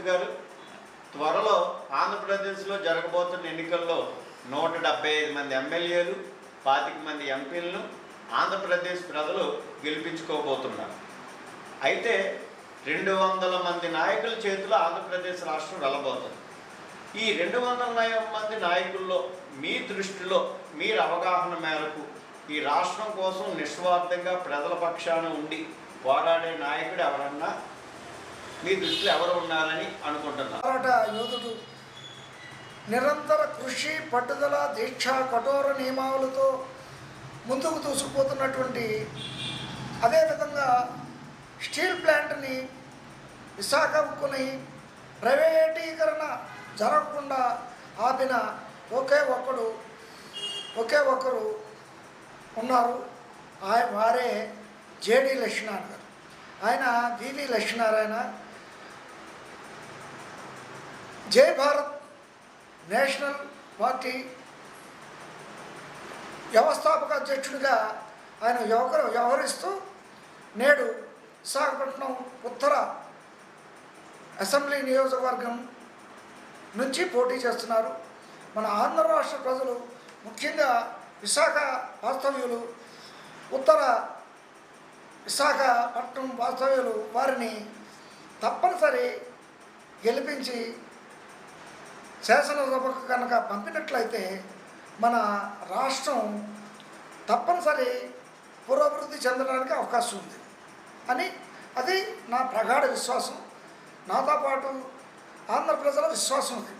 మూర్తి గారు త్వరలో ఆంధ్రప్రదేశ్లో జరగబోతున్న ఎన్నికల్లో నూట డెబ్బై ఐదు మంది ఎమ్మెల్యేలు పాతిక మంది ఎంపీలను ఆంధ్రప్రదేశ్ ప్రజలు గెలిపించుకోబోతున్నారు. అయితే రెండు వందల మంది నాయకుల చేతిలో ఆంధ్రప్రదేశ్ రాష్ట్రం వెళ్ళబోతుంది. ఈ రెండు వందల మంది నాయకుల్లో మీ దృష్టిలో మీరు అవగాహన మేరకు ఈ రాష్ట్రం కోసం నిస్వార్థంగా ప్రజల పక్షాన ఉండి పోరాడే నాయకుడు ఎవరన్నా మీ దృష్టిలో ఎవరు ఉన్నారని అనుకుంటున్నారు? పోరాట యోధుడు. నిరంతర కృషి పట్టుదల దీక్ష కఠోర నియమావళితో ముందుకు దూసుకుపోతున్నటువంటి అదేవిధంగా స్టీల్ ప్లాంట్ని విశాఖ ఉక్కుని ప్రైవేటీకరణ జరగకుండా ఆపిన ఒకే ఒక్కడు ఒకే ఒక్కరు ఉన్నారు. ఆయన వారే జేడి లక్ష్మీనారాయణ గారు. ఆయన వివి లక్ష్మీనారాయణ జై భారత్ నేషనల్ పార్టీ వ్యవస్థాపక అధ్యక్షుడిగా ఆయన వ్యవహ వ్యవహరిస్తూ నేడు విశాఖపట్నం ఉత్తర అసెంబ్లీ నియోజకవర్గం నుంచి పోటీ చేస్తున్నారు. మన ఆంధ్ర రాష్ట్ర ప్రజలు ముఖ్యంగా విశాఖ వాస్తవ్యులు ఉత్తర విశాఖపట్నం వాస్తవ్యులు వారిని తప్పనిసరి గెలిపించి శాసనసభకు కనుక పంపినట్లయితే మన రాష్ట్రం తప్పనిసరి పురోభివృద్ధి చెందడానికి అవకాశం ఉంది. అని అది నా ప్రగాఢ విశ్వాసం. నాతో పాటు ఆంధ్ర ప్రజల విశ్వాసం ఉంది